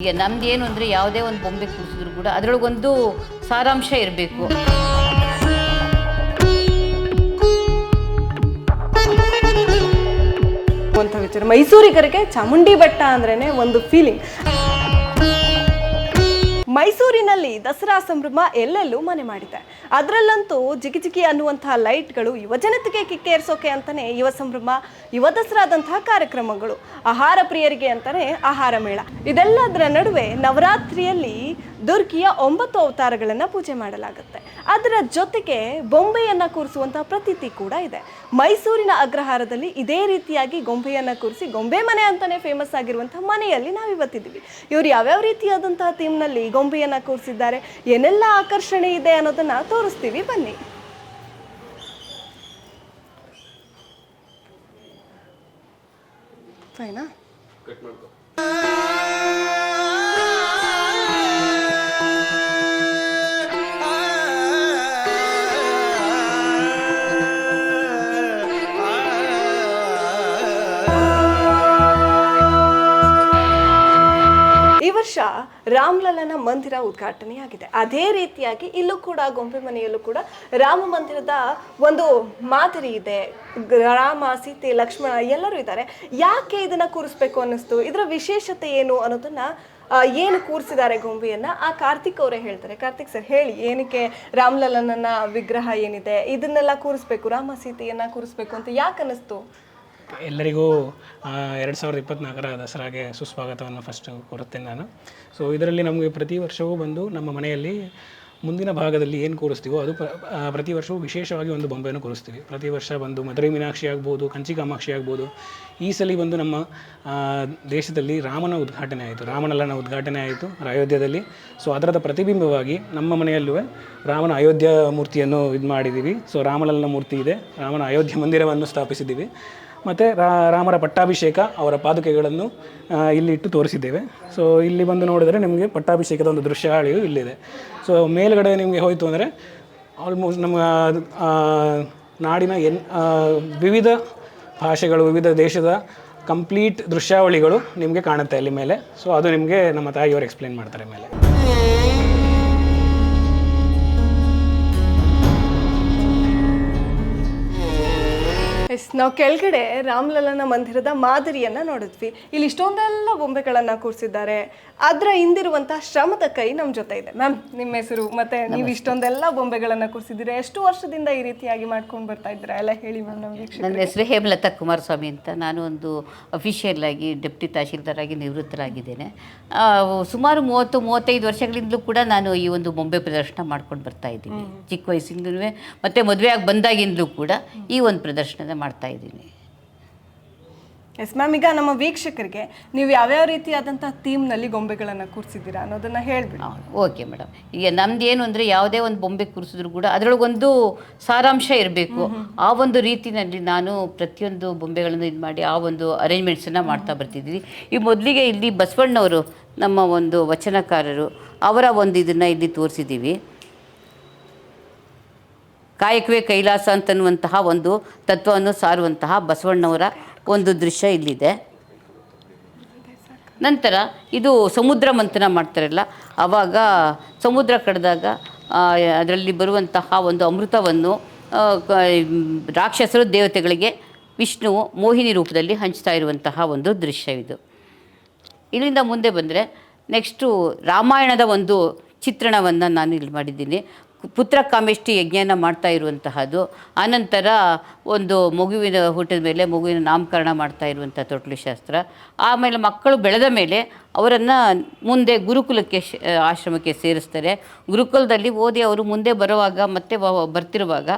ಈಗ ನಮ್ದು ಏನು ಅಂದರೆ ಯಾವುದೇ ಒಂದು ಬೊಂಬೆ ಕೂರಿಸಿದ್ರು ಕೂಡ ಅದರೊಳಗೊಂದು ಸಾರಾಂಶ ಇರಬೇಕು. ಅಂತ ವಿಚಾರ. ಮೈಸೂರಿಗರಿಗೆ ಚಾಮುಂಡಿ ಬೆಟ್ಟ ಅಂದ್ರೇನೆ ಒಂದು ಫೀಲಿಂಗ್ ಮೈಸೂರಿನಲ್ಲಿ ದಸರಾ ಸಂಭ್ರಮ ಎಲ್ಲೆಲ್ಲೂ ಮನೆ ಮಾಡಿದೆ. ಅದರಲ್ಲಂತೂ ಜಿಗಿ ಜಿಗಿ ಅನ್ನುವಂತಹ ಲೈಟ್ಗಳು ಯುವಜನತೆಗೆ ಕಿಕ್ಕೇರಿಸೋಕೆ ಅಂತಾನೆ ಯುವ ಸಂಭ್ರಮ, ಯುವ ದಸರಾದಂತಹ ಕಾರ್ಯಕ್ರಮಗಳು, ಆಹಾರ ಪ್ರಿಯರಿಗೆ ಅಂತಾನೆ ಆಹಾರ ಮೇಳ. ಇದೆಲ್ಲದರ ನಡುವೆ ನವರಾತ್ರಿಯಲ್ಲಿ ದುರ್ಗಿಯ ಒಂಬತ್ತು ಅವತಾರಗಳನ್ನ ಪೂಜೆ ಮಾಡಲಾಗುತ್ತೆ. ಅದರ ಜೊತೆಗೆ ಬೊಂಬೆಯನ್ನ ಕೂರಿಸುವಂತಹ ಪ್ರತೀತಿ ಕೂಡ ಇದೆ. ಮೈಸೂರಿನ ಅಗ್ರಹಾರದಲ್ಲಿ ಇದೇ ರೀತಿಯಾಗಿ ಗೊಂಬೆಯನ್ನ ಕೂರಿಸಿ ಗೊಂಬೆ ಮನೆ ಅಂತಾನೆ ಫೇಮಸ್ ಆಗಿರುವಂತಹ ಮನೆಯಲ್ಲಿ ನಾವು ಇವತ್ತಿದ್ದೀವಿ ಇವರು ಯಾವ್ಯಾವ ರೀತಿಯಾದಂತಹ ಥೀಮ್ನಲ್ಲಿ ಗೊಂಬೆಯನ್ನ ಕೂರಿಸಿದ್ದಾರೆ. ಏನೆಲ್ಲ ಆಕರ್ಷಣೆ ಇದೆ ಅನ್ನೋದನ್ನ ತೋರಿಸ್ತೀವಿ. ಬನ್ನಿ. ಫೈನಾ ರಾಮ್ಲಲ್ಲನ ಮಂದಿರ ಉದ್ಘಾಟನೆಯಾಗಿದೆ. ಅದೇ ರೀತಿಯಾಗಿ ಇಲ್ಲೂ ಕೂಡ ಗೊಂಬೆ ಮನೆಯಲ್ಲೂ ಕೂಡ ರಾಮ ಮಂದಿರದ ಒಂದು ಮಾದರಿ ಇದೆ. ರಾಮ, ಸೀತೆ, ಲಕ್ಷ್ಮಣ ಎಲ್ಲರೂ ಇದ್ದಾರೆ. ಯಾಕೆ ಇದನ್ನ ಕೂರಿಸ್ಬೇಕು ಅನ್ನಿಸ್ತು? ಇದರ ವಿಶೇಷತೆ ಏನು ಅನ್ನೋದನ್ನ ಏನು ಕೂರಿಸಿದ್ದಾರೆ ಗೊಂಬೆಯನ್ನ? ಆ ಕಾರ್ತಿಕ್ ಅವರೇ ಹೇಳ್ತಾರೆ. ಕಾರ್ತಿಕ್ ಸರ್, ಹೇಳಿ, ಏನಕ್ಕೆ ರಾಮ್ಲಲ್ಲನ ವಿಗ್ರಹ ಏನಿದೆ? ಇದನ್ನೆಲ್ಲ ಕೂರಿಸ್ಬೇಕು, ರಾಮ, ಸೀತೆಯನ್ನ ಕೂರಿಸ್ಬೇಕು ಅಂತ ಯಾಕೆ ಅನ್ನಿಸ್ತು? ಎಲ್ಲರಿಗೂ ಎರಡು ಸಾವಿರದ ಇಪ್ಪತ್ತ್ನಾಲ್ಕರ ದಸರಾಗೆ ಸುಸ್ವಾಗತವನ್ನು ಫಸ್ಟ್ ಕೊಡುತ್ತೇನೆ ನಾನು. ಸೊ ಇದರಲ್ಲಿ ನಮಗೆ ಪ್ರತಿ ವರ್ಷವೂ ಬಂದು ನಮ್ಮ ಮನೆಯಲ್ಲಿ ಮುಂದಿನ ಭಾಗದಲ್ಲಿ ಏನು ಕೂರಿಸ್ತೀವೋ ಅದು ಪ್ರ- ಪ್ರತಿ ವರ್ಷವೂ ವಿಶೇಷವಾಗಿ ಒಂದು ಬೊಂಬೆಯನ್ನು ಕೂರಿಸ್ತೀವಿ. ಪ್ರತಿ ವರ್ಷ ಬಂದು ಮಧುರೈ ಮೀನಾಕ್ಷಿ ಆಗ್ಬೋದು, ಕಂಚಿ ಕಾಮಾಕ್ಷಿ ಆಗ್ಬೋದು. ಈ ಸಲ ಬಂದು ನಮ್ಮ ದೇಶದಲ್ಲಿ ರಾಮನ ಉದ್ಘಾಟನೆ ಆಯಿತು. ರಾಮನಲ್ಲನ ಉದ್ಘಾಟನೆ ಆಯಿತು ಅಯೋಧ್ಯದಲ್ಲಿ ಸೊ ಅದರದ ಪ್ರತಿಬಿಂಬವಾಗಿ ನಮ್ಮ ಮನೆಯಲ್ಲೂ ರಾಮನ ಅಯೋಧ್ಯ ಮೂರ್ತಿಯನ್ನು ಇದು ಮಾಡಿದ್ದೀವಿ ಸೊ ರಾಮಲಲ್ಲನ ಮೂರ್ತಿ ಇದೆ. ರಾಮನ ಅಯೋಧ್ಯ ಮಂದಿರವನ್ನು ಸ್ಥಾಪಿಸಿದ್ದೀವಿ ಮತ್ತು ರಾಮರ ಪಟ್ಟಾಭಿಷೇಕ ಅವರ ಪಾದುಕೆಗಳನ್ನು ಆ, ಇಲ್ಲಿ ಇಟ್ಟು ತೋರಿಸಿದ್ದೇವೆ. ಸೊ ಇಲ್ಲಿ ಬಂದು ನೋಡಿದರೆ ನಿಮಗೆ ಪಟ್ಟಾಭಿಷೇಕದ ಒಂದು ದೃಶ್ಯಾವಳಿಯು ಇಲ್ಲಿದೆ. ಸೊ ಮೇಲ್ಗಡೆ ನಿಮಗೆ ಹೋಯಿತು ಅಂದರೆ ಆಲ್ಮೋಸ್ಟ್ ನಮ್ಮ ನಾಡಿನ ಎನ್ ವಿವಿಧ ಭಾಷೆಗಳು ವಿವಿಧ ದೇಶದ ಕಂಪ್ಲೀಟ್ ದೃಶ್ಯಾವಳಿಗಳು ನಿಮಗೆ ಕಾಣುತ್ತೆ ಅಲ್ಲಿ ಮೇಲೆ. ಸೊ ಅದು ನಿಮಗೆ ನಮ್ಮ ತಾಯಿಯವರು ಎಕ್ಸ್ಪ್ಲೇನ್ ಮಾಡ್ತಾರೆ ಮೇಲೆ. ಎಸ್ ನಾವು ಕೆಳಗಡೆ ರಾಮ್ಲಲ್ಲನ ಮಂದಿರದ ಮಾದರಿಯನ್ನು ನೋಡಿದ್ವಿ. ಇಲ್ಲಿ ಇಷ್ಟೊಂದೆಲ್ಲ ಬೊಂಬೆಗಳನ್ನು ಕೂರಿಸಿದ್ದಾರೆ. ಅದರ ಹಿಂದಿರುವಂತಹ ಶ್ರಮದ ಕೈ ನಮ್ಮ ಜೊತೆ ಇದೆ. ಮ್ಯಾಮ್ ನಿಮ್ಮ ಹೆಸರು ಮತ್ತೆ ನೀವು ಇಷ್ಟೊಂದೆಲ್ಲ ಬೊಂಬೆಗಳನ್ನ ಕೂರಿಸಿದ್ದೀರಾ? ಎಷ್ಟು ವರ್ಷದಿಂದ ಈ ರೀತಿಯಾಗಿ ಮಾಡ್ಕೊಂಡು ಬರ್ತಾ ಇದ್ದೀರಾ? ಎಲ್ಲ ಹೇಳಿ ಮ್ಯಾಮ್ ನಮಗೆ ನನ್ನ ಹೆಸರು ಹೇಮಲತಾ ಕುಮಾರಸ್ವಾಮಿ ಅಂತ. ನಾನು ಒಂದು ಅಫಿಷಿಯಲ್ ಆಗಿ ಡೆಪ್ಟಿ ತಹಶೀಲ್ದಾರ್ ಆಗಿ ನಿವೃತ್ತರಾಗಿದ್ದೇನೆ. ಆ, ಸುಮಾರು ಮೂವತ್ತು ಮೂವತ್ತೈದು ವರ್ಷಗಳಿಂದಲೂ ಕೂಡ ನಾನು ಈ ಒಂದು ಬೊಂಬೆ ಪ್ರದರ್ಶನ ಮಾಡ್ಕೊಂಡು ಬರ್ತಾ ಇದ್ದೀನಿ. ಚಿಕ್ಕ ವಯಸ್ಸಿಂದಲೂ ಮತ್ತೆ ಮದುವೆಯಾಗಿ ಬಂದಾಗಿಂದಲೂ ಕೂಡ ಈ ಒಂದು ಪ್ರದರ್ಶನ ಮಾಡ್ತಾ ಇದ್ದೀನಿ. ಎಸ್ ಮ್ಯಾಮ್ ಈಗ ನಮ್ಮ ವೀಕ್ಷಕರಿಗೆ ನೀವು ಯಾವ್ಯಾವ ರೀತಿಯಾದಂತಹ ಥೀಮ್ನಲ್ಲಿ ಗೊಂಬೆಗಳನ್ನ ಕೂರಿಸಿದ್ದೀರಾ ಅನ್ನೋದನ್ನ ಹೇಳ್ಬಿಡಿ. Okay madam. ಈಗ ನಮ್ದು ಏನು ಅಂದರೆ ಯಾವುದೇ ಒಂದು ಬೊಂಬೆ ಕೂರಿಸಿದ್ರು ಕೂಡ ಅದರೊಳಗೊಂದು ಸಾರಾಂಶ ಇರಬೇಕು. ಆ ಒಂದು ರೀತಿಯಲ್ಲಿ ನಾನು ಪ್ರತಿಯೊಂದು ಬೊಂಬೆಗಳನ್ನು ಇದು ಮಾಡಿ ಆ ಒಂದು ಅರೇಂಜ್ಮೆಂಟ್ಸನ್ನು ಮಾಡ್ತಾ ಬರ್ತಿದ್ದೀವಿ ಈ ಮೊದಲಿಗೆ ಇಲ್ಲಿ ಬಸವಣ್ಣವರು ನಮ್ಮ ಒಂದು ವಚನಕಾರರು ಅವರ ಒಂದು ಇದನ್ನು ಇಲ್ಲಿ ತೋರಿಸಿದ್ದೀವಿ. ಕಾಯಕವೇ ಕೈಲಾಸ ಅಂತನ್ನುವಂತಹ ಒಂದು ತತ್ವವನ್ನು ಸಾರುವಂತಹ ಬಸವಣ್ಣವರ ಒಂದು ದೃಶ್ಯ ಇಲ್ಲಿದೆ. ನಂತರ ಇದು ಸಮುದ್ರ ಮಂಥನ ಮಾಡ್ತಾರಲ್ಲ ಆವಾಗ ಸಮುದ್ರ ಕಡ್ದಾಗ ಅದರಲ್ಲಿ ಬರುವಂತಹ ಒಂದು ಅಮೃತವನ್ನು ರಾಕ್ಷಸರು ದೇವತೆಗಳಿಗೆ ವಿಷ್ಣು ಮೋಹಿನಿ ರೂಪದಲ್ಲಿ ಹಂಚ್ತಾ ಇರುವಂತಹ ಒಂದು ದೃಶ್ಯ ಇದು. ಇಲ್ಲಿಂದ ಮುಂದೆ ಬಂದರೆ, ನೆಕ್ಸ್ಟು ರಾಮಾಯಣದ ಒಂದು ಚಿತ್ರಣವನ್ನು ನಾನು ಇಲ್ಲಿ ಮಾಡಿದ್ದೀನಿ. ಪುತ್ರ ಕಾಮೇಷ್ಟಿ ಯಜ್ಞನ ಮಾಡ್ತಾ ಇರುವಂತಹದ್ದು. ಆನಂತರ ಒಂದು ಮಗುವಿನ ಹುಟ್ಟಿದ ಮೇಲೆ ಮಗುವಿನ ನಾಮಕರಣ ಮಾಡ್ತಾ ಇರುವಂಥ ತೊಟ್ಲು ಶಾಸ್ತ್ರ ಆಮೇಲೆ ಮಕ್ಕಳು ಬೆಳೆದ ಮೇಲೆ ಅವರನ್ನು ಮುಂದೆ ಗುರುಕುಲಕ್ಕೆ ಆಶ್ರಮಕ್ಕೆ ಸೇರಿಸ್ತಾರೆ. ಗುರುಕುಲದಲ್ಲಿ ಓದಿ ಅವರು ಮುಂದೆ ಬರುವಾಗ ಮತ್ತೆ ಬರ್ತಿರುವಾಗ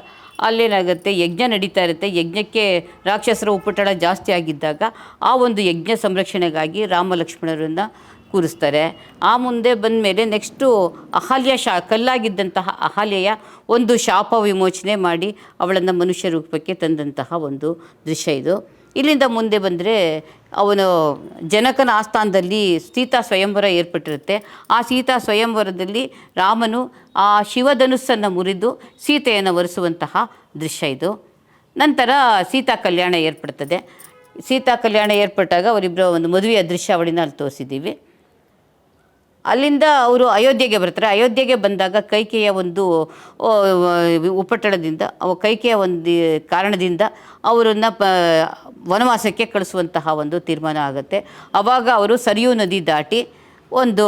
ಅಲ್ಲೇನಾಗುತ್ತೆ, ಯಜ್ಞ ನಡೀತಾ ಇರುತ್ತೆ. ಯಜ್ಞಕ್ಕೆ ರಾಕ್ಷಸರ ಉಪಟಳ ಜಾಸ್ತಿ ಆಗಿದ್ದಾಗ ಆ ಒಂದು ಯಜ್ಞ ಸಂರಕ್ಷಣೆಗಾಗಿ ರಾಮ ಲಕ್ಷ್ಮಣರನ್ನು ಕೂರಿಸ್ತಾರೆ. ಆ ಮುಂದೆ ಬಂದ ಮೇಲೆ ನೆಕ್ಸ್ಟು ಅಹಲ್ಯ ಶಾ, ಕಲ್ಲಾಗಿದ್ದಂತಹ ಅಹಲ್ಯೆಯ ಒಂದು ಶಾಪ ವಿಮೋಚನೆ ಮಾಡಿ ಅವಳನ್ನು ಮನುಷ್ಯ ರೂಪಕ್ಕೆ ತಂದಂತಹ ಒಂದು ದೃಶ್ಯ ಇದು. ಇಲ್ಲಿಂದ ಮುಂದೆ ಬಂದರೆ ಅವನು ಜನಕನ ಆಸ್ಥಾನದಲ್ಲಿ ಸೀತಾ ಸ್ವಯಂವರ ಏರ್ಪಟ್ಟಿರುತ್ತೆ. ಆ ಸೀತಾ ಸ್ವಯಂವರದಲ್ಲಿ ರಾಮನು ಆ ಶಿವಧನುಸ್ಸನ್ನು ಮುರಿದು ಸೀತೆಯನ್ನು ಒರೆಸುವಂತಹ ದೃಶ್ಯ ಇದು. ನಂತರ ಸೀತಾ ಕಲ್ಯಾಣ ಏರ್ಪಡ್ತದೆ. ಸೀತಾ ಕಲ್ಯಾಣ ಏರ್ಪಟ್ಟಾಗ ಅವರಿಬ್ಬರ ಒಂದು ಮದುವೆಯ ದೃಶ್ಯಾವಳಿನ ಅಲ್ಲಿ ತೋರಿಸಿದ್ದೀವಿ. ಅಲ್ಲಿಂದ ಅವರು ಅಯೋಧ್ಯೆಗೆ ಬರ್ತಾರೆ. ಅಯೋಧ್ಯೆಗೆ ಬಂದಾಗ ಕೈಕೆಯ ಒಂದು ಉಪಟಳದಿಂದ ಅವ ಕೈಕೆಯ ಒಂದು ಕಾರಣದಿಂದ ಅವರನ್ನು ಪ, ವನವಾಸಕ್ಕೆ ಕಳಿಸುವಂತಹ ಒಂದು ತೀರ್ಮಾನ ಆಗುತ್ತೆ. ಆವಾಗ ಅವರು ಸರಿಯೂ ನದಿ ದಾಟಿ ಒಂದು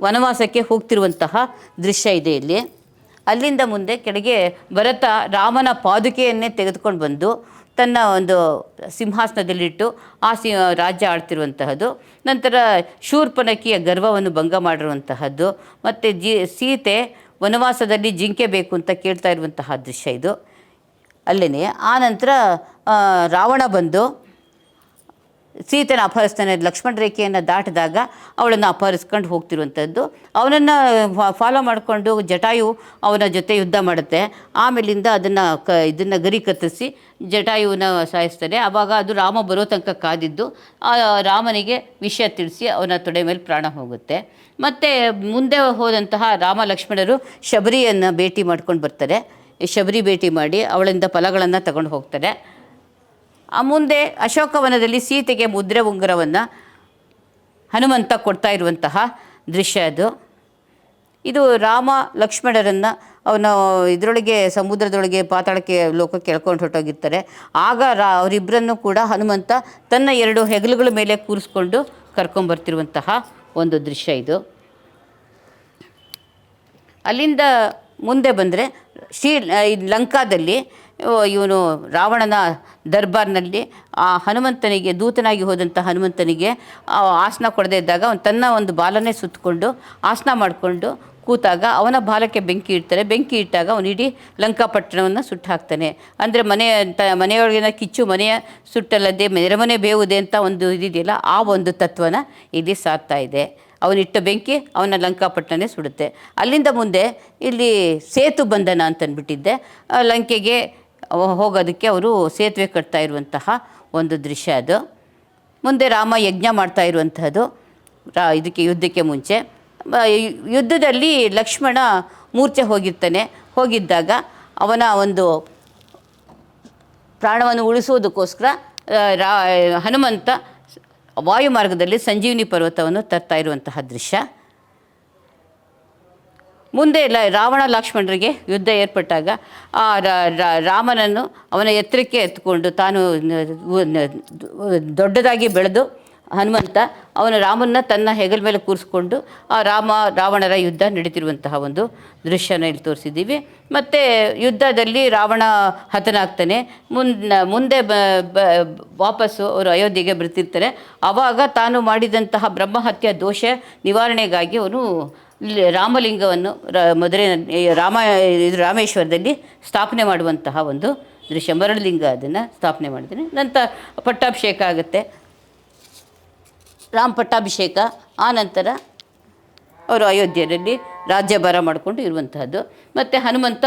ವನವಾಸಕ್ಕೆ ಹೋಗ್ತಿರುವಂತಹ ದೃಶ್ಯ ಇದೆ ಇಲ್ಲಿ. ಅಲ್ಲಿಂದ ಮುಂದೆ ಕೆಳಗೆ ಭರತ ರಾಮನ ಪಾದುಕೆಯನ್ನೇ ತೆಗೆದುಕೊಂಡು ಬಂದು ತನ್ನ ಒಂದು ಸಿಂಹಾಸನದಲ್ಲಿಟ್ಟು ಆ ಸಿ ರಾಜ್ಯ ಆಳ್ತಿರುವಂತಹದ್ದು. ನಂತರ ಶೂರ್ಪನಕಿಯ ಗರ್ವವನ್ನು ಭಂಗ ಮಾಡಿರುವಂತಹದ್ದು. ಮತ್ತು ಜಿ, ಸೀತೆ ವನವಾಸದಲ್ಲಿ ಜಿಂಕೆ ಬೇಕು ಅಂತ ಕೇಳ್ತಾ ಇರುವಂತಹ ದೃಶ್ಯ ಇದು. ಅಲ್ಲೇ ಆ ನಂತರ ರಾವಣ ಬಂದು ಸೀತೆನ ಅಪಹರಿಸ್ತಾನೆ ಲಕ್ಷ್ಮಣ ರೇಖೆಯನ್ನು ದಾಟಿದಾಗ ಅವಳನ್ನು ಅಪಹರಿಸ್ಕೊಂಡು ಹೋಗ್ತಿರುವಂಥದ್ದು. ಅವನನ್ನು ಫಾಲೋ ಮಾಡಿಕೊಂಡು ಜಟಾಯು ಅವನ ಜೊತೆ ಯುದ್ಧ ಮಾಡುತ್ತೆ. ಆಮೇಲಿಂದ ಅದನ್ನು ಕ, ಇದನ್ನು ಗರಿ ಕತ್ತರಿಸಿ ಜಟಾಯುವನ್ನ ಸಾಯಿಸ್ತಾನೆ. ಆವಾಗ ಅದು ರಾಮ ಬರೋ ತನಕ ಕಾದಿದ್ದು. ರಾಮನಿಗೆ ವಿಷಯ ತಿಳಿಸಿ ಅವನ ತೊಡೆ ಮೇಲೆ ಪ್ರಾಣ ಹೋಗುತ್ತೆ. ಮತ್ತು ಮುಂದೆ ಹೋದಂತಹ ರಾಮ ಲಕ್ಷ್ಮಣರು ಶಬರಿಯನ್ನು ಭೇಟಿ ಮಾಡ್ಕೊಂಡು ಬರ್ತಾರೆ. ಶಬರಿ ಭೇಟಿ ಮಾಡಿ ಅವಳಿಂದ ಫಲಗಳನ್ನು ತಗೊಂಡು ಹೋಗ್ತಾರೆ. ಮುಂದೆ ಅಶೋಕವನದಲ್ಲಿ ಸೀತೆಗೆ ಮುದ್ರೆ ಉಂಗುರವನ್ನು ಹನುಮಂತ ಕೊಡ್ತಾ ಇರುವಂತಹ ದೃಶ್ಯ ಅದು. ಇದು ರಾಮ ಲಕ್ಷ್ಮಣರನ್ನು ಅವನು ಇದರೊಳಗೆ, ಸಮುದ್ರದೊಳಗೆ, ಪಾತಾಳಕ್ಕೆ ಲೋಕಕ್ಕೆ ಎಳ್ಕೊಂಡು ಹೊರಟೋಗಿರ್ತಾರೆ. ಆಗ ರಾ ಅವರಿಬ್ಬರನ್ನು ಕೂಡ ಹನುಮಂತ ತನ್ನ ಎರಡು ಹೆಗಲುಗಳ ಮೇಲೆ ಕೂರಿಸ್ಕೊಂಡು ಕರ್ಕೊಂಬರ್ತಿರುವಂತಹ ಒಂದು ದೃಶ್ಯ ಇದು. ಅಲ್ಲಿಂದ ಮುಂದೆ ಬಂದರೆ ಶ್ರೀ ಲಂಕಾದಲ್ಲಿ ಇವನು ರಾವಣನ ದರ್ಬಾರ್ನಲ್ಲಿ ಆ ಹನುಮಂತನಿಗೆ, ದೂತನಾಗಿ ಹೋದಂಥ ಹನುಮಂತನಿಗೆ ಆಸನ ಕೊಡದೇ ಇದ್ದಾಗ ಅವನು ತನ್ನ ಒಂದು ಬಾಲನೇ ಸುತ್ತಕೊಂಡು ಆಸನ ಮಾಡಿಕೊಂಡು ಕೂತಾಗ ಅವನ ಬಾಲಕ್ಕೆ ಬೆಂಕಿ ಇಡ್ತಾರೆ ಬೆಂಕಿ ಇಟ್ಟಾಗ ಅವನು ಇಡೀ ಲಂಕಾಪಟ್ಟಣವನ್ನು ಸುಟ್ಟು ಹಾಕ್ತಾನೆ ಅಂದರೆ ಮನೆಯ ತ ಮನೆಯೊಳಗಿನ ಕಿಚ್ಚು, ಮನೆಯ ಸುಟ್ಟಲ್ಲದೆ ನೆರೆಮನೆ ಬೇವುದೆ ಅಂತ ಒಂದು ಇದಿದೆಯಲ್ಲ, ಆ ಒಂದು ತತ್ವನ ಇಲ್ಲಿ ಸಾರ್ತಾ ಇದೆ. ಅವನಿಟ್ಟ ಬೆಂಕಿ ಅವನ ಲಂಕಾಪಟ್ಟಣನೇ ಸುಡುತ್ತೆ. ಅಲ್ಲಿಂದ ಮುಂದೆ ಇಲ್ಲಿ ಸೇತು ಬಂಧನ ಅಂತಂದ್ಬಿಟ್ಟಿದ್ದೆ ಲಂಕೆಗೆ ಹೋಗೋದಕ್ಕೆ ಅವರು ಸೇತುವೆ ಕಟ್ತಾ ಇರುವಂತಹ ಒಂದು ದೃಶ್ಯ ಅದು. ಮುಂದೆ ರಾಮ ಯಜ್ಞ ಮಾಡ್ತಾ ಇರುವಂತಹದ್ದು. ಇದಕ್ಕೆ ಯುದ್ಧಕ್ಕೆ ಮುಂಚೆ. ಯುದ್ಧದಲ್ಲಿ ಲಕ್ಷ್ಮಣ ಮೂರ್ಛೆ ಹೋಗಿರ್ತಾನೆ. ಹೋಗಿದ್ದಾಗ ಅವನ ಒಂದು ಪ್ರಾಣವನ್ನು ಉಳಿಸುವುದಕ್ಕೋಸ್ಕರ ರಾ, ಹನುಮಂತ ವಾಯುಮಾರ್ಗದಲ್ಲಿ ಸಂಜೀವಿನಿ ಪರ್ವತವನ್ನು ತರ್ತಾ ಇರುವಂತಹ ದೃಶ್ಯ. ಮುಂದೆ ಲ ರಾವಣ ಲಕ್ಷ್ಮಣರಿಗೆ ಯುದ್ಧ ಏರ್ಪಟ್ಟಾಗ ಆ ರಾಮನನ್ನು ಅವನ ಎತ್ತರಕ್ಕೆ ಎತ್ಕೊಂಡು ತಾನು ದೊಡ್ಡದಾಗಿ ಬೆಳೆದು ಹನುಮಂತ ಅವನ ರಾಮನ ತನ್ನ ಹೆಗಲ ಮೇಲೆ ಕೂರಿಸ್ಕೊಂಡು ಆ ರಾಮ ರಾವಣರ ಯುದ್ಧ ನಡೀತಿರುವಂತಹ ಒಂದು ದೃಶ್ಯನ ಇಲ್ಲಿ ತೋರಿಸಿದ್ದೀವಿ. ಮತ್ತು ಯುದ್ಧದಲ್ಲಿ ರಾವಣ ಹತನಾಗ್ತಾನೆ. ಮುನ್ ಮುಂದೆ ಬ ವಾಪಸ್ಸು ಅವರು ಅಯೋಧ್ಯೆಗೆ ಬರ್ತಿರ್ತಾರೆ. ಆವಾಗ ತಾನು ಮಾಡಿದಂತಹ ಬ್ರಹ್ಮಹತ್ಯ ದೋಷ ನಿವಾರಣೆಗಾಗಿ ಅವನು ರಾಮಲಿಂಗವನ್ನು ರ ಮಧುರೈನಲ್ಲಿ ರಾಮ, ಇದು ರಾಮೇಶ್ವರದಲ್ಲಿ ಸ್ಥಾಪನೆ ಮಾಡುವಂತಹ ಒಂದು ದೃಶ್ಯ. ಮರಳಲಿಂಗ ಅದನ್ನು ಸ್ಥಾಪನೆ ಮಾಡಿದ್ದೀನಿ. ನಂತರ ಪಟ್ಟಾಭಿಷೇಕ ಆಗುತ್ತೆ. ರಾಮ ಪಟ್ಟಾಭಿಷೇಕ ಆನಂತರ ನಂತರ ಅವರು ಅಯೋಧ್ಯೆಯಲ್ಲಿ ರಾಜ್ಯಭಾರ ಮಾಡಿಕೊಂಡು ಇರುವಂತಹದ್ದು. ಮತ್ತು ಹನುಮಂತ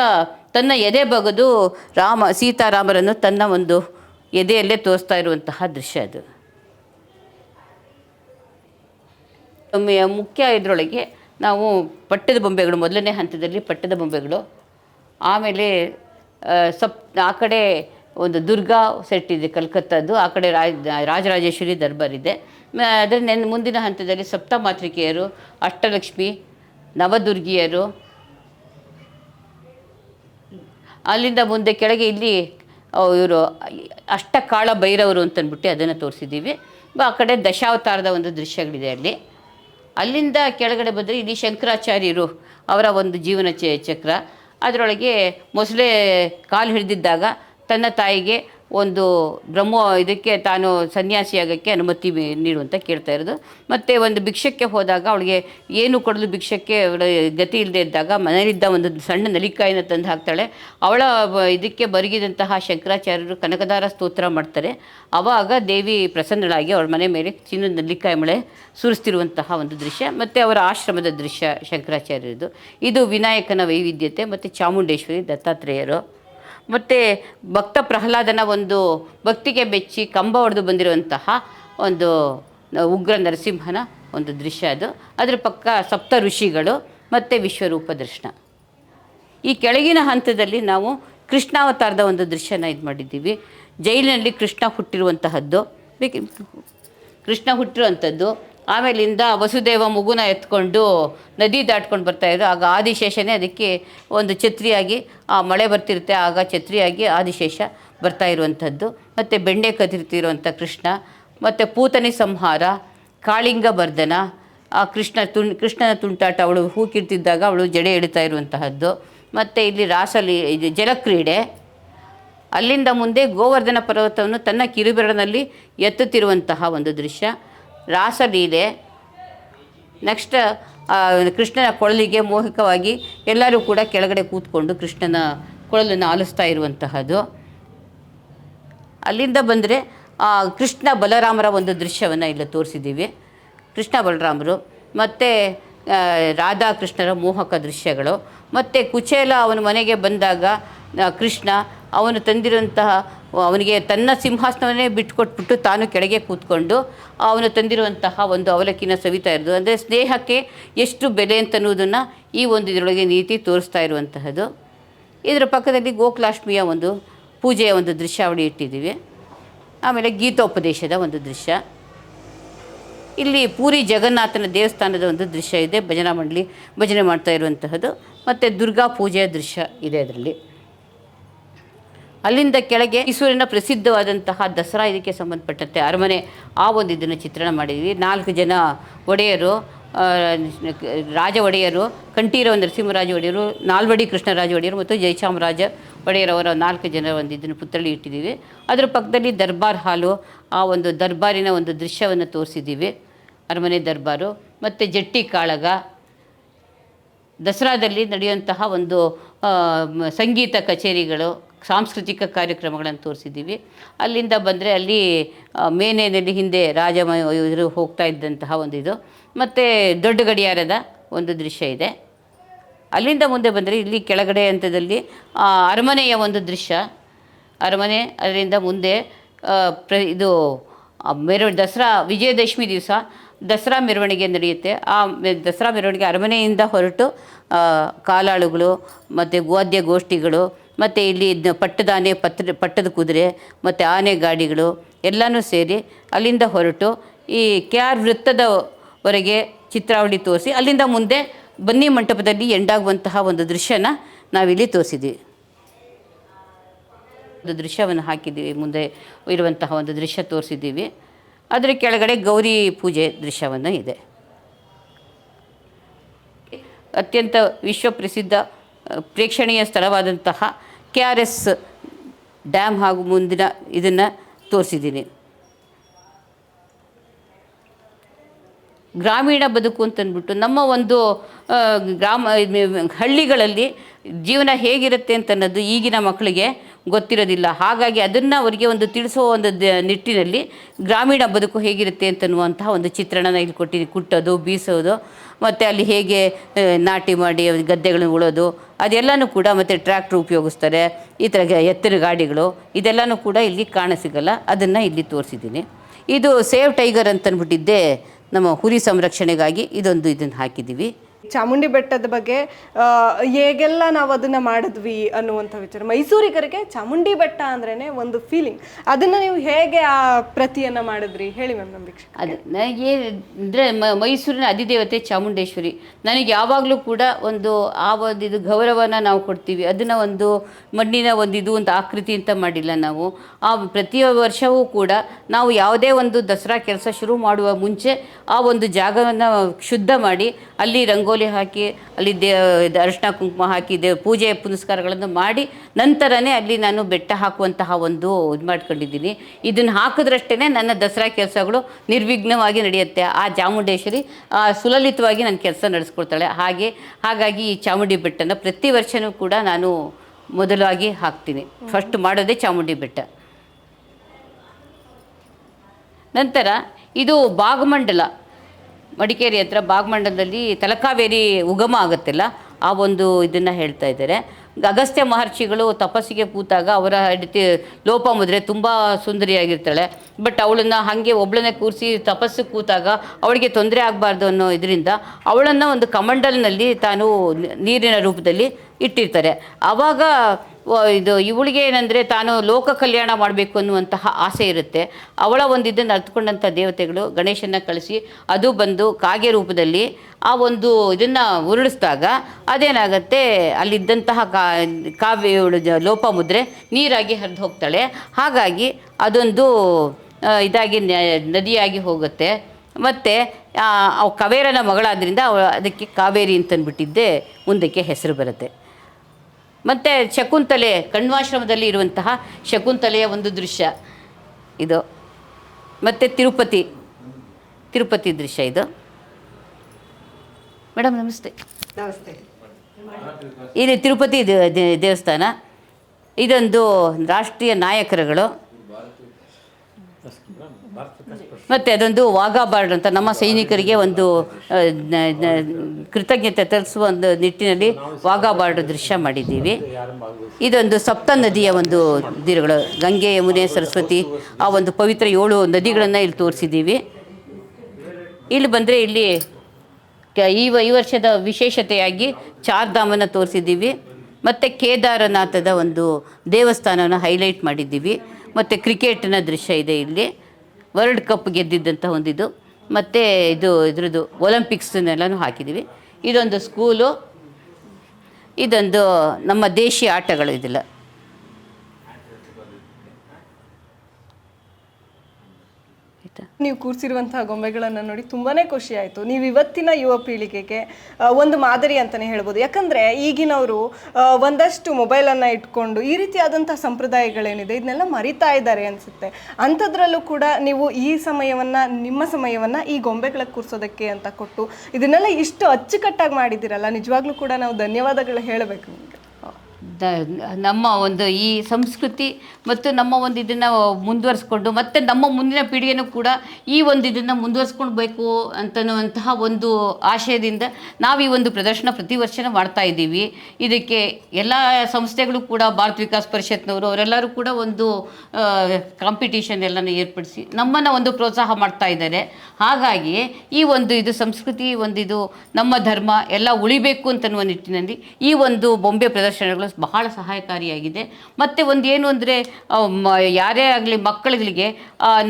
ತನ್ನ ಎದೆ ಬಗೆದು ರಾಮ, ಸೀತಾರಾಮರನ್ನು ತನ್ನ ಒಂದು ಎದೆಯಲ್ಲೇ ತೋರಿಸ್ತಾ ಇರುವಂತಹ ದೃಶ್ಯ ಅದು. ಮುಖ್ಯ ಇದರೊಳಗೆ ನಾವು ಪಟ್ಟದ ಬೊಂಬೆಗಳು ಮೊದಲನೇ ಹಂತದಲ್ಲಿ ಪಟ್ಟದ ಬೊಂಬೆಗಳು. ಆಮೇಲೆ ಸಪ್, ಆ ಕಡೆ ಒಂದು ದುರ್ಗಾ ಸೆಟ್ ಇದೆ ಕಲ್ಕತ್ತಾದ್ದು, ಆ ಕಡೆ ರಾಜ, ರಾಜರಾಜೇಶ್ವರಿ ದರ್ಬಾರ್ ಇದೆ. ಅದರ ನೆನ್, ಮುಂದಿನ ಹಂತದಲ್ಲಿ ಸಪ್ತ ಮಾತೃಕೆಯರು ಅಷ್ಟಲಕ್ಷ್ಮಿ, ನವದುರ್ಗಿಯರು. ಅಲ್ಲಿಂದ ಮುಂದೆ ಕೆಳಗೆ ಇಲ್ಲಿ ಇವರು, ಅಷ್ಟಕಾಳ ಭೈರವರು ಅಂತಂದ್ಬಿಟ್ಟು ಅದನ್ನು ತೋರಿಸಿದ್ದೀವಿ. ಆ ಕಡೆ ದಶಾವತಾರದ ಒಂದು ದೃಶ್ಯಗಳಿದೆ ಅಲ್ಲಿ. ಅಲ್ಲಿಂದ ಕೆಳಗಡೆ ಬಂದರೆ ಇಲ್ಲಿ ಶಂಕರಾಚಾರ್ಯರು ಅವರ ಒಂದು ಜೀವನ ಚಕ್ರ. ಅದರೊಳಗೆ ಮೊಸಳೆ ಕಾಲು ಹಿಡಿದಿದ್ದಾಗ ತನ್ನ ತಾಯಿಗೆ ಒಂದು ಬ್ರಹ್ಮ ಇದಕ್ಕೆ ತಾನು ಸನ್ಯಾಸಿಯಾಗಕ್ಕೆ ಅನುಮತಿ ನೀಡು ನೀಡುವಂತ ಕೇಳ್ತಾ ಇರೋದು. ಮತ್ತು ಒಂದು ಭಿಕ್ಷಕ್ಕೆ ಹೋದಾಗ ಅವಳಿಗೆ ಏನು ಕೊಡಲು ಭಿಕ್ಷಕ್ಕೆ ಅವಳ ಗತಿ ಇಲ್ಲದೆ ಇದ್ದಾಗ ಮನೆಯಲ್ಲಿದ್ದ ಒಂದು ಸಣ್ಣ ನಲಿಕಾಯಿನ ತಂದು ಹಾಕ್ತಾಳೆ. ಅವಳ ಇದಕ್ಕೆ ಬರಗಿದಂತಹ ಶಂಕರಾಚಾರ್ಯರು ಕನಕದಾರ ಸ್ತೋತ್ರ ಮಾಡ್ತಾರೆ. ಆವಾಗ ದೇವಿ ಪ್ರಸನ್ನಳಾಗಿ ಅವಳ ಮನೆ ಮೇಲೆ ಚಿನ್ನದ ನಲ್ಲಿಕಾಯಿ ಮಳೆ ಸುರಿಸ್ತಿರುವಂತಹ ಒಂದು ದೃಶ್ಯ, ಮತ್ತು ಅವರ ಆಶ್ರಮದ ದೃಶ್ಯ ಶಂಕರಾಚಾರ್ಯರದು. ಇದು ವಿನಾಯಕನ ವೈವಿಧ್ಯತೆ, ಮತ್ತು ಚಾಮುಂಡೇಶ್ವರಿ ದತ್ತಾತ್ರೇಯರು. ಮತ್ತು ಭಕ್ತ ಪ್ರಹ್ಲಾದನ ಒಂದು ಭಕ್ತಿಗೆ ಬೆಚ್ಚಿ ಕಂಬ ಹೊಡೆದು ಬಂದಿರುವಂತಹ ಒಂದು ಉಗ್ರ ನರಸಿಂಹನ ಒಂದು ದೃಶ್ಯ ಅದು. ಅದರ ಪಕ್ಕ ಸಪ್ತ ಋಷಿಗಳು ಮತ್ತು ವಿಶ್ವರೂಪ ದರ್ಶನ. ಈ ಕೆಳಗಿನ ಹಂತದಲ್ಲಿ ನಾವು ಕೃಷ್ಣಾವತಾರದ ಒಂದು ದೃಶ್ಯನ ಇದು ಮಾಡಿದ್ದೀವಿ. ಜೈಲಿನಲ್ಲಿ ಕೃಷ್ಣ ಹುಟ್ಟಿರುವಂತಹದ್ದು. ಕೃಷ್ಣ ಹುಟ್ಟಿರುವಂಥದ್ದು ಆಮೇಲಿಂದ ವಸುದೇವ ಮಗುನ ಎತ್ಕೊಂಡು ನದಿ ದಾಟ್ಕೊಂಡು ಬರ್ತಾಯಿದ್ರು ಆಗ ಆದಿಶೇಷನೇ ಅದಕ್ಕೆ ಒಂದು ಛತ್ರಿಯಾಗಿ, ಆ ಮಳೆ ಬರ್ತಿರುತ್ತೆ, ಆಗ ಛತ್ರಿಯಾಗಿ ಆದಿಶೇಷ ಬರ್ತಾ ಇರುವಂಥದ್ದು. ಮತ್ತು ಬೆಣ್ಣೆ ಕದಿರ್ತಿರುವಂಥ ಕೃಷ್ಣ, ಮತ್ತು ಪೂತನಿ ಸಂಹಾರ ಕಾಳಿಂಗ ಬರ್ಧನ ಆ ಕೃಷ್ಣ ತುಣ್ ಕೃಷ್ಣನ ತುಂಟಾಟ ಅವಳು ಹೂ ಕಿರ್ತಿದ್ದಾಗ ಅವಳು ಜಡೆ ಇಡ್ತಾ ಇರುವಂತಹದ್ದು. ಮತ್ತು ಇಲ್ಲಿ ರಾಸಲಿ, ಇದು ಜಲಕ್ರೀಡೆ. ಅಲ್ಲಿಂದ ಮುಂದೆ ಗೋವರ್ಧನ ಪರ್ವತವನ್ನು ತನ್ನ ಕಿರುಬೆರಳಿನಲ್ಲಿ ಎತ್ತುತ್ತಿರುವಂತಹ ಒಂದು ದೃಶ್ಯ. ರಾಸಲೀಲೆ ನೆಕ್ಸ್ಟ್ ಕೃಷ್ಣನ ಕೊಳಲಿಗೆ ಮೋಹಿಕವಾಗಿ ಎಲ್ಲರೂ ಕೂಡ ಕೆಳಗಡೆ ಕೂತ್ಕೊಂಡು ಕೃಷ್ಣನ ಕೊಳಲನ್ನು ಆಲಿಸ್ತಾ ಇರುವಂತಹದ್ದು. ಅಲ್ಲಿಂದ ಬಂದರೆ ಕೃಷ್ಣ ಬಲರಾಮರ ಒಂದು ದೃಶ್ಯವನ್ನು ಇಲ್ಲಿ ತೋರಿಸಿದ್ದೀವಿ. ಕೃಷ್ಣ ಬಲರಾಮರು, ಮತ್ತು ರಾಧಾಕೃಷ್ಣರ ಮೋಹಕ ದೃಶ್ಯಗಳು, ಮತ್ತು ಕುಚೇಲ ಅವನ ಮನೆಗೆ ಬಂದಾಗ ಕೃಷ್ಣ ಅವನು ತಂದಿರುವಂತಹ ಅವನಿಗೆ ತನ್ನ ಸಿಂಹಾಸನವನ್ನೇ ಬಿಟ್ಟುಕೊಟ್ಬಿಟ್ಟು ತಾನು ಕೆಳಗೆ ಕೂತ್ಕೊಂಡು ಅವನು ತಂದಿರುವಂತಹ ಒಂದು ಅವಲಕ್ಕಿನ ಸವಿತಾ ಇರೋದು. ಅಂದರೆ ಸ್ನೇಹಕ್ಕೆ ಎಷ್ಟು ಬೆಲೆ ಅಂತನ್ನುವುದನ್ನು ಈ ಒಂದು ಇದರೊಳಗೆ ನೀತಿ ತೋರಿಸ್ತಾ ಇರುವಂತಹದ್ದು. ಇದರ ಪಕ್ಕದಲ್ಲಿ ಗೋಕುಲಾಷ್ಟಮಿಯ ಒಂದು ಪೂಜೆಯ ಒಂದು ದೃಶ್ಯಾವಳಿ ಇಟ್ಟಿದ್ದೀವಿ. ಆಮೇಲೆ ಗೀತೋಪದೇಶದ ಒಂದು ದೃಶ್ಯ. ಇಲ್ಲಿ ಪೂರಿ ಜಗನ್ನಾಥನ ದೇವಸ್ಥಾನದ ಒಂದು ದೃಶ್ಯ ಇದೆ. ಭಜನಾ ಮಂಡಳಿ ಭಜನೆ ಮಾಡ್ತಾ ಇರುವಂತಹದ್ದು. ಮತ್ತು ದುರ್ಗಾ ಪೂಜೆಯ ದೃಶ್ಯ ಇದೆ ಅದರಲ್ಲಿ. ಅಲ್ಲಿಂದ ಕೆಳಗೆ ಮೈಸೂರಿನ ಪ್ರಸಿದ್ಧವಾದಂತಹ ದಸರಾ ಇದಕ್ಕೆ ಸಂಬಂಧಪಟ್ಟಂತೆ ಅರಮನೆ ಆ ಒಂದು ಇದನ್ನು ಚಿತ್ರಣ ಮಾಡಿದ್ವಿ. ನಾಲ್ಕು ಜನ ಒಡೆಯರು ರಾಜ ಒಡೆಯರು, ಕಂಠೀರವ ನರಸಿಂಹರಾಜ ಒಡೆಯರು, ನಾಲ್ವಡಿ ಕೃಷ್ಣರಾಜ ಒಡೆಯರು ಮತ್ತು ಜಯಚಾಮರಾಜ ಒಡೆಯರವರ ನಾಲ್ಕು ಜನರ ಒಂದು ಇದನ್ನು ಪುತ್ಥಳಿ ಇಟ್ಟಿದ್ದೀವಿ. ಅದರ ಪಕ್ಕದಲ್ಲಿ ದರ್ಬಾರ್ ಹಾಲು, ಆ ಒಂದು ದರ್ಬಾರಿನ ಒಂದು ದೃಶ್ಯವನ್ನು ತೋರಿಸಿದ್ದೀವಿ. ಅರಮನೆ ದರ್ಬಾರು ಮತ್ತು ಜಟ್ಟಿ ಕಾಳಗ. ದಸರಾದಲ್ಲಿ ನಡೆಯುವಂತಹ ಒಂದು ಸಂಗೀತ ಕಚೇರಿಗಳು ಸಾಂಸ್ಕೃತಿಕ ಕಾರ್ಯಕ್ರಮಗಳನ್ನು ತೋರಿಸಿದ್ದೀವಿ. ಅಲ್ಲಿಂದ ಬಂದರೆ ಅಲ್ಲಿ ಮೇನೇನಲ್ಲಿ ಹಿಂದೆ ರಾಜ ಇವರು ಹೋಗ್ತಾ ಇದ್ದಂತಹ ಒಂದು ಇದು. ಮತ್ತು ದೊಡ್ಡ ಗಡಿಯಾರದ ಒಂದು ದೃಶ್ಯ ಇದೆ. ಅಲ್ಲಿಂದ ಮುಂದೆ ಬಂದರೆ ಇಲ್ಲಿ ಕೆಳಗಡೆ ಹಂತದಲ್ಲಿ ಅರಮನೆಯ ಒಂದು ದೃಶ್ಯ. ಅರಮನೆ ಅದರಿಂದ ಮುಂದೆ ಪ್ರ, ಇದು ಮೆರ ದಸರಾ, ವಿಜಯದಶಮಿ ದಿವಸ ದಸರಾ ಮೆರವಣಿಗೆ ನಡೆಯುತ್ತೆ. ಆ ದಸರಾ ಮೆರವಣಿಗೆ ಅರಮನೆಯಿಂದ ಹೊರಟು ಕಾಲಾಳುಗಳು ಮತ್ತು ವಾದ್ಯ ಗೋಷ್ಠಿಗಳು ಮತ್ತು ಇಲ್ಲಿ ಇದ್ನ ಪಟ್ಟದಾನೆ ಪತ್ರ ಪಟ್ಟದ ಕುದುರೆ ಮತ್ತು ಆನೆ ಗಾಡಿಗಳು ಎಲ್ಲನೂ ಸೇರಿ ಅಲ್ಲಿಂದ ಹೊರಟು ಈ ಕೆ ಆರ್ ವೃತ್ತದವರೆಗೆ ಚಿತ್ರಾವಳಿ ತೋರಿಸಿ ಅಲ್ಲಿಂದ ಮುಂದೆ ಬನ್ನಿ ಮಂಟಪದಲ್ಲಿ ಎಂಡಾಗುವಂತಹ ಒಂದು ದೃಶ್ಯನ ನಾವಿಲ್ಲಿ ತೋರಿಸಿದ್ವಿ. ಒಂದು ದೃಶ್ಯವನ್ನು ಹಾಕಿದ್ದೀವಿ ಮುಂದೆ ಇರುವಂತಹ ಒಂದು ದೃಶ್ಯ ತೋರಿಸಿದ್ದೀವಿ. ಅದರ ಕೆಳಗಡೆ ಗೌರಿ ಪೂಜೆ ದೃಶ್ಯವನ್ನು ಇದೆ. ಅತ್ಯಂತ ವಿಶ್ವಪ್ರಸಿದ್ಧ ಆ, ಪ್ರೇಕ್ಷಣೀಯ ಸ್ಥಳವಾದಂತಹ ಕೆ ಆರ್ ಎಸ್ ಡ್ಯಾಮ್ ಹಾಗೂ ಮುಂದಿನ ಇದನ್ನು ತೋರಿಸಿದ್ದೀನಿ. ಗ್ರಾಮೀಣ ಬದುಕು ಅಂತಂದ್ಬಿಟ್ಟು ನಮ್ಮ ಒಂದು ಗ್ರಾಮ, ಹಳ್ಳಿಗಳಲ್ಲಿ ಜೀವನ ಹೇಗಿರುತ್ತೆ ಅಂತ ಅನ್ನೋದು ಈಗಿನ ಮಕ್ಕಳಿಗೆ ಗೊತ್ತಿರೋದಿಲ್ಲ. ಹಾಗಾಗಿ ಅದನ್ನು ಅವರಿಗೆ ಒಂದು ತಿಳಿಸೋ ಒಂದು ನಿಟ್ಟಿನಲ್ಲಿ ಗ್ರಾಮೀಣ ಬದುಕು ಹೇಗಿರುತ್ತೆ ಅಂತನ್ನುವಂತಹ ಒಂದು ಚಿತ್ರಣನ ಇಲ್ಲಿ ಕೊಟ್ಟಿದ್ದೀನಿ ಕುಟ್ಟೋದು, ಬೀಸೋದು, ಮತ್ತು ಅಲ್ಲಿ ಹೇಗೆ ನಾಟಿ ಮಾಡಿ, ಗದ್ದೆಗಳನ್ನ ಉಳೋದು ಅದೆಲ್ಲನೂ ಕೂಡ ಮತ್ತು ಟ್ರ್ಯಾಕ್ಟ್ರ್ ಉಪಯೋಗಿಸ್ತಾರೆ, ಈ ಥರ ಎತ್ತಿನ ಗಾಡಿಗಳು, ಇದೆಲ್ಲನೂ ಕೂಡ ಇಲ್ಲಿ ಕಾಣಸಿಗಲ್ಲ ಅದನ್ನು ಇಲ್ಲಿ ತೋರಿಸಿದ್ದೀನಿ. ಇದು ಸೇವ್ ಟೈಗರ್ ಅಂತನ್ಬಿಟ್ಟಿದ್ದೆ ನಮ್ಮ ಹುರಿ ಸಂರಕ್ಷಣೆಗಾಗಿ ಇದೊಂದು ಇದನ್ನು ಹಾಕಿದ್ದೀವಿ. ಚಾಮುಂಡಿ ಬೆಟ್ಟದ ಬಗ್ಗೆ ಹೇಗೆಲ್ಲ ನಾವು ಅದನ್ನ ಮಾಡಿದ್ವಿ ಅನ್ನುವಂಥ ವಿಚಾರ. ಮೈಸೂರಿಗರಿಗೆ ಚಾಮುಂಡಿ ಬೆಟ್ಟ ಅಂದ್ರೇನೆ ಒಂದು ಫೀಲಿಂಗ್ ಅದನ್ನ ನೀವು ಹೇಗೆ ಆ ಪ್ರತಿಯನ್ನ ಮಾಡಿದ್ರಿ? ಹೇಳಿ ಮ್ಯಾಮ್ ನಂಬಿಕ್ಷೆ ಅದು, ನನಗೆ ಅಂದರೆ ಮೈಸೂರಿನ ಅಧಿದೇವತೆ ಚಾಮುಂಡೇಶ್ವರಿ. ನನಗೆ ಯಾವಾಗಲೂ ಕೂಡ ಒಂದು ಆ ಒಂದು ಇದು ಗೌರವನ ನಾವು ಕೊಡ್ತೀವಿ. ಅದನ್ನು ಒಂದು ಮಣ್ಣಿನ ಒಂದು ಇದು ಒಂದು ಆಕೃತಿ ಅಂತ ಮಾಡಿಲ್ಲ ನಾವು. ಆ ಪ್ರತಿ ವರ್ಷವೂ ಕೂಡ ನಾವು ಯಾವುದೇ ಒಂದು ದಸರಾ ಕೆಲಸ ಶುರು ಮಾಡುವ ಮುಂಚೆ ಆ ಒಂದು ಜಾಗವನ್ನು ಶುದ್ಧ ಮಾಡಿ ಅಲ್ಲಿ ರಂಗೋಲಿ ಹಾಕಿ, ಅಲ್ಲಿ ದೇ ಅರಿಶಿನ ಕುಂಕುಮ ಹಾಕಿ ದೇ, ಪೂಜೆ ಪುನಸ್ಕಾರಗಳನ್ನು ಮಾಡಿ ನಂತರನೇ ಅಲ್ಲಿ ನಾನು ಬೆಟ್ಟ ಹಾಕುವಂತಹ ಒಂದು ಇದು ಮಾಡ್ಕೊಂಡಿದ್ದೀನಿ. ಇದನ್ನು ಹಾಕಿದ್ರಷ್ಟೇ ನನ್ನ ದಸರಾ ಕೆಲಸಗಳು ನಿರ್ವಿಘ್ನವಾಗಿ ನಡೆಯುತ್ತೆ. ಆ ಚಾಮುಂಡೇಶ್ವರಿ ಸುಲಲಿತವಾಗಿ ನನ್ನ ಕೆಲಸ ನಡೆಸ್ಕೊಳ್ತಾಳೆ ಹಾಗೆ, ಹಾಗಾಗಿ ಈ ಚಾಮುಂಡಿ ಬೆಟ್ಟನ ಪ್ರತಿ ವರ್ಷವೂ ಕೂಡ ನಾನು ಮೊದಲಾಗಿ ಹಾಕ್ತೀನಿ. ಫಸ್ಟ್ ಮಾಡೋದೇ ಚಾಮುಂಡಿ ಬೆಟ್ಟ. ನಂತರ ಇದು ಭಾಗಮಂಡಲ ಮಡಿಕೇರಿ ಹತ್ರ ಭಾಗಮಂಡಲದಲ್ಲಿ ತಲಕಾವೇರಿ ಉಗಮ ಆಗುತ್ತಿಲ್ಲ, ಆ ಒಂದು ಇದನ್ನು ಹೇಳ್ತಾ ಇದ್ದಾರೆ. ಅಗಸ್ತ್ಯ ಮಹರ್ಷಿಗಳು ತಪಸ್ಸಿಗೆ ಕೂತಾಗ ಅವರ ಹೆಂಡತಿ ಲೋಪಮುದ್ರೆ ತುಂಬ ಸುಂದರಿಯಾಗಿರ್ತಾಳೆ. ಬಟ್ ಅವಳನ್ನು ಹಾಗೆ ಒಬ್ಬಳನ್ನೇ ಕೂರಿಸಿ ತಪಸ್ಸು ಕೂತಾಗ ಅವಳಿಗೆ ತೊಂದರೆ ಆಗಬಾರ್ದು ಅನ್ನೋ ಇದರಿಂದ ಅವಳನ್ನು ಒಂದು ಕಮಂಡಲ್ನಲ್ಲಿ ತಾನು ನೀರಿನ ರೂಪದಲ್ಲಿ ಇಟ್ಟಿರ್ತಾರೆ. ಆವಾಗ ಇದು ಇವಳಿಗೆ ಏನಂದರೆ ತಾನು ಲೋಕ ಕಲ್ಯಾಣ ಮಾಡಬೇಕು ಅನ್ನುವಂತಹ ಆಸೆ ಇರುತ್ತೆ. ಅವಳ ಒಂದಿದ್ದನ್ನು ಅರ್ಥಕೊಂಡಂಥ ದೇವತೆಗಳು ಗಣೇಶನ ಕಳಿಸಿ ಅದು ಬಂದು ಕಾಗೆ ರೂಪದಲ್ಲಿ ಆ ಒಂದು ಇದನ್ನು ಉರುಳಿಸಿದಾಗ ಅದೇನಾಗುತ್ತೆ, ಅಲ್ಲಿದ್ದಂತಹ ಕಾ ಕಾವ್ಯ ಲೋಪ ಮುದ್ರೆ ನೀರಾಗಿ ಹರಿದು ಹೋಗ್ತಾಳೆ. ಹಾಗಾಗಿ ಅದೊಂದು ಇದಾಗಿ ನದಿಯಾಗಿ ಹೋಗುತ್ತೆ. ಮತ್ತು ಕವೇರನ ಮಗಳಾದ್ರಿಂದ ಅದಕ್ಕೆ ಕಾವೇರಿ ಅಂತಂದ್ಬಿಟ್ಟಿದ್ದೆ ಮುಂದಕ್ಕೆ ಹೆಸರು ಬರುತ್ತೆ. ಮತ್ತು ಶಕುಂತಲೆ ಕಣ್ವಾಶ್ರಮದಲ್ಲಿ ಇರುವಂತಹ ಶಕುಂತಲೆಯ ಒಂದು ದೃಶ್ಯ ಇದು. ಮತ್ತು ತಿರುಪತಿ ತಿರುಪತಿ ದೃಶ್ಯ ಇದು. ಮೇಡಮ್ ನಮಸ್ತೆ. ನಮಸ್ತೆ. ಇದು ತಿರುಪತಿ ದೇವಸ್ಥಾನ. ಇದೊಂದು ರಾಷ್ಟ್ರೀಯ ನಾಯಕರುಗಳು ಮತ್ತು ಅದೊಂದು ವಾಘಾ ಬಾರ್ಡರ್ ಅಂತ ನಮ್ಮ ಸೈನಿಕರಿಗೆ ಒಂದು ಕೃತಜ್ಞತೆ ತರಿಸುವ ಒಂದು ನಿಟ್ಟಿನಲ್ಲಿ ವಾಘಾ ಬಾರ್ಡರ್ ದೃಶ್ಯ ಮಾಡಿದ್ದೀವಿ. ಇದೊಂದು ಸಪ್ತ ನದಿಯ ಒಂದು ದಿರುಗಳು ಗಂಗೆ ಯಮುನೆ ಸರಸ್ವತಿ, ಆ ಒಂದು ಪವಿತ್ರ ಏಳು ನದಿಗಳನ್ನು ಇಲ್ಲಿ ತೋರಿಸಿದ್ದೀವಿ. ಇಲ್ಲಿ ಬಂದರೆ ಇಲ್ಲಿ ಈ ಈ ವರ್ಷದ ವಿಶೇಷತೆಯಾಗಿ ಚಾರ್ಧಾಮನ ತೋರಿಸಿದ್ದೀವಿ. ಮತ್ತು ಕೇದಾರನಾಥದ ಒಂದು ದೇವಸ್ಥಾನವನ್ನು ಹೈಲೈಟ್ ಮಾಡಿದ್ದೀವಿ. ಮತ್ತು ಕ್ರಿಕೆಟ್ನ ದೃಶ್ಯ ಇದೆ ಇಲ್ಲಿ. ವರ್ಲ್ಡ್ ಕಪ್ ಗೆದ್ದಿದ್ದಂಥ ಒಂದಿದು. ಮತ್ತು ಇದು ಇದ್ರದ್ದು ಒಲಿಂಪಿಕ್ಸ್ನೆಲ್ಲನೂ ಹಾಕಿದ್ದೀವಿ ಇದೊಂದು ಸ್ಕೂಲು ಇದೊಂದು ನಮ್ಮ ದೇಶೀಯ ಆಟಗಳು ಇದೆಲ್ಲ. ಆಯಿತಾ ನೀವು ಕೂರಿಸಿರುವಂತಹ ಗೊಂಬೆಗಳನ್ನು ನೋಡಿ ತುಂಬಾನೇ ಖುಷಿ ಆಯಿತು. ನೀವು ಇವತ್ತಿನ ಯುವ ಪೀಳಿಗೆಗೆ ಒಂದು ಮಾದರಿ ಅಂತಲೇ ಹೇಳ್ಬೋದು. ಯಾಕಂದರೆ ಈಗಿನವರು ಒಂದಷ್ಟು ಮೊಬೈಲನ್ನು ಇಟ್ಕೊಂಡು ಈ ರೀತಿಯಾದಂಥ ಸಂಪ್ರದಾಯಗಳೇನಿದೆ, ಇದನ್ನೆಲ್ಲ ಮರಿತಾ ಇದ್ದಾರೆ ಅನಿಸುತ್ತೆ. ಅಂಥದ್ರಲ್ಲೂ ಕೂಡ ನೀವು ಈ ಸಮಯವನ್ನು, ನಿಮ್ಮ ಸಮಯವನ್ನು ಈ ಗೊಂಬೆಗಳಿಗೆ ಕೂರಿಸೋದಕ್ಕೆ ಅಂತ ಕೊಟ್ಟು ಇದನ್ನೆಲ್ಲ ಇಷ್ಟು ಅಚ್ಚುಕಟ್ಟಾಗಿ ಮಾಡಿದ್ದೀರಲ್ಲ, ನಿಜವಾಗ್ಲೂ ಕೂಡ ನಾವು ಧನ್ಯವಾದಗಳು ಹೇಳಬೇಕು ನಿಮಗೆ. ನಮ್ಮ ಒಂದು ಈ ಸಂಸ್ಕೃತಿ ಮತ್ತು ನಮ್ಮ ಒಂದು ಇದನ್ನು ಮುಂದುವರಿಸ್ಕೊಂಡು ಮತ್ತು ನಮ್ಮ ಮುಂದಿನ ಪೀಳಿಗೆನೂ ಕೂಡ ಈ ಒಂದು ಇದನ್ನು ಮುಂದುವರಿಸ್ಕೊಳ್ಬೇಕು ಅಂತನ್ನುವಂತಹ ಒಂದು ಆಶಯದಿಂದ ನಾವು ಈ ಒಂದು ಪ್ರದರ್ಶನ ಪ್ರತಿ ವರ್ಷನೂ ಮಾಡ್ತಾ ಇದ್ದೀವಿ. ಇದಕ್ಕೆ ಎಲ್ಲ ಸಂಸ್ಥೆಗಳು ಕೂಡ, ಭಾರತ ವಿಕಾಸ್ ಪರಿಷತ್ನವರು ಅವರೆಲ್ಲರೂ ಕೂಡ ಒಂದು ಕಾಂಪಿಟೇಷನ್ ಎಲ್ಲನೂ ಏರ್ಪಡಿಸಿ ನಮ್ಮನ್ನು ಒಂದು ಪ್ರೋತ್ಸಾಹ ಮಾಡ್ತಾ ಇದ್ದಾರೆ. ಹಾಗಾಗಿ ಈ ಒಂದು ಇದು ಸಂಸ್ಕೃತಿ, ಒಂದು ಇದು ನಮ್ಮ ಧರ್ಮ ಎಲ್ಲ ಉಳಿಬೇಕು ಅಂತನ್ನುವ ನಿಟ್ಟಿನಲ್ಲಿ ಈ ಒಂದು ಬೊಂಬೆ ಪ್ರದರ್ಶನಗಳು ಬಹಳ ಸಹಾಯಕಾರಿಯಾಗಿದೆ. ಮತ್ತು ಒಂದು ಏನು ಅಂದರೆ ಯಾರೇ ಆಗಲಿ ಮಕ್ಕಳುಗಳಿಗೆ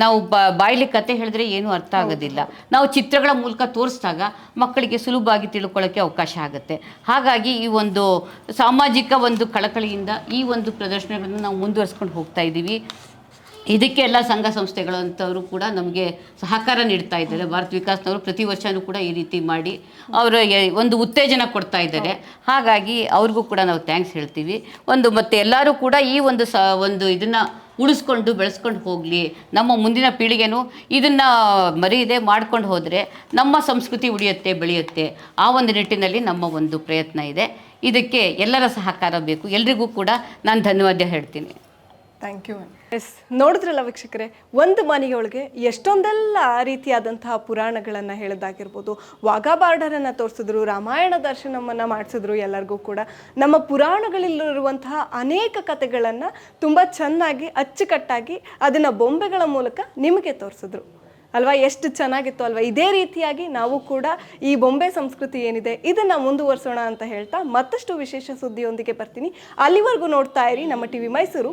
ನಾವು ಬ ಬಾಯಲ್ಲಿ ಕತೆ ಹೇಳಿದ್ರೆ ಏನೂ ಅರ್ಥ ಆಗೋದಿಲ್ಲ. ನಾವು ಚಿತ್ರಗಳ ಮೂಲಕ ತೋರಿಸಿದಾಗ ಮಕ್ಕಳಿಗೆ ಸುಲಭವಾಗಿ ತಿಳ್ಕೊಳ್ಳೋಕ್ಕೆ ಅವಕಾಶ ಆಗುತ್ತೆ. ಹಾಗಾಗಿ ಈ ಒಂದು ಸಾಮಾಜಿಕ ಒಂದು ಕಳಕಳಿಯಿಂದ ಈ ಒಂದು ಪ್ರದರ್ಶನಗಳನ್ನು ನಾವು ಮುಂದುವರಿಸ್ಕೊಂಡು ಹೋಗ್ತಾ ಇದ್ದೀವಿ ಇದಕ್ಕೆ ಎಲ್ಲ ಸಂಘ ಸಂಸ್ಥೆಗಳು ಅಂಥವರು ಕೂಡ ನಮಗೆ ಸಹಕಾರ ನೀಡ್ತಾ ಇದ್ದಾರೆ. ಭಾರತ ವಿಕಾಸ್ನವರು ಪ್ರತಿ ವರ್ಷವೂ ಕೂಡ ಈ ರೀತಿ ಮಾಡಿ ಅವರ ಒಂದು ಉತ್ತೇಜನ ಕೊಡ್ತಾ ಇದ್ದಾರೆ. ಹಾಗಾಗಿ ಅವ್ರಿಗೂ ಕೂಡ ನಾವು ಥ್ಯಾಂಕ್ಸ್ ಹೇಳ್ತೀವಿ. ಒಂದು ಮತ್ತು ಎಲ್ಲರೂ ಕೂಡ ಈ ಒಂದು ಸ, ಒಂದು ಇದನ್ನು ಉಳಿಸ್ಕೊಂಡು ಬೆಳೆಸ್ಕೊಂಡು ಹೋಗಲಿ. ನಮ್ಮ ಮುಂದಿನ ಪೀಳಿಗೆನೂ ಇದನ್ನು ಮರೆಯದೆ ಮಾಡ್ಕೊಂಡು ಹೋದರೆ ನಮ್ಮ ಸಂಸ್ಕೃತಿ ಉಳಿಯುತ್ತೆ, ಬೆಳೆಯುತ್ತೆ. ಆ ಒಂದು ನಿಟ್ಟಿನಲ್ಲಿ ನಮ್ಮ ಒಂದು ಪ್ರಯತ್ನ ಇದೆ. ಇದಕ್ಕೆ ಎಲ್ಲರ ಸಹಕಾರ ಬೇಕು. ಎಲ್ರಿಗೂ ಕೂಡ ನಾನು ಧನ್ಯವಾದ ಹೇಳ್ತೀನಿ. ಥ್ಯಾಂಕ್ ಯು ಎಸ್ ನೋಡಿದ್ರಲ್ಲ ವೀಕ್ಷಕರೇ, ಒಂದು ಮನೆಯೊಳಗೆ ಎಷ್ಟೊಂದೆಲ್ಲ ರೀತಿಯಾದಂತಹ ಪುರಾಣಗಳನ್ನು ಹೇಳೋದಾಗಿರ್ಬೋದು. ವಾಘಾ ಬಾರ್ಡರನ್ನು ತೋರಿಸಿದ್ರು, ರಾಮಾಯಣ ದರ್ಶನವನ್ನು ಮಾಡಿಸಿದ್ರು ಎಲ್ಲರಿಗೂ ಕೂಡ. ನಮ್ಮ ಪುರಾಣಗಳಲ್ಲಿರುವಂತಹ ಅನೇಕ ಕಥೆಗಳನ್ನು ತುಂಬ ಚೆನ್ನಾಗಿ, ಅಚ್ಚುಕಟ್ಟಾಗಿ ಅದನ್ನು ಬೊಂಬೆಗಳ ಮೂಲಕ ನಿಮಗೆ ತೋರಿಸಿದ್ರು. ಅಲ್ವಾ, ಎಷ್ಟು ಚೆನ್ನಾಗಿತ್ತು ಅಲ್ವಾ? ಇದೇ ರೀತಿಯಾಗಿ ನಾವು ಕೂಡ ಈ ಬೊಂಬೆ ಸಂಸ್ಕೃತಿ ಏನಿದೆ, ಇದನ್ನು ಮುಂದುವರಿಸೋಣ ಅಂತ ಹೇಳ್ತಾ ಮತ್ತಷ್ಟು ವಿಶೇಷ ಸುದ್ದಿಯೊಂದಿಗೆ ಬರ್ತೀನಿ. ಅಲ್ಲಿವರೆಗೂ ನೋಡ್ತಾ ಇರಿ ನಮ್ಮ ಟಿವಿ ಮೈಸೂರು.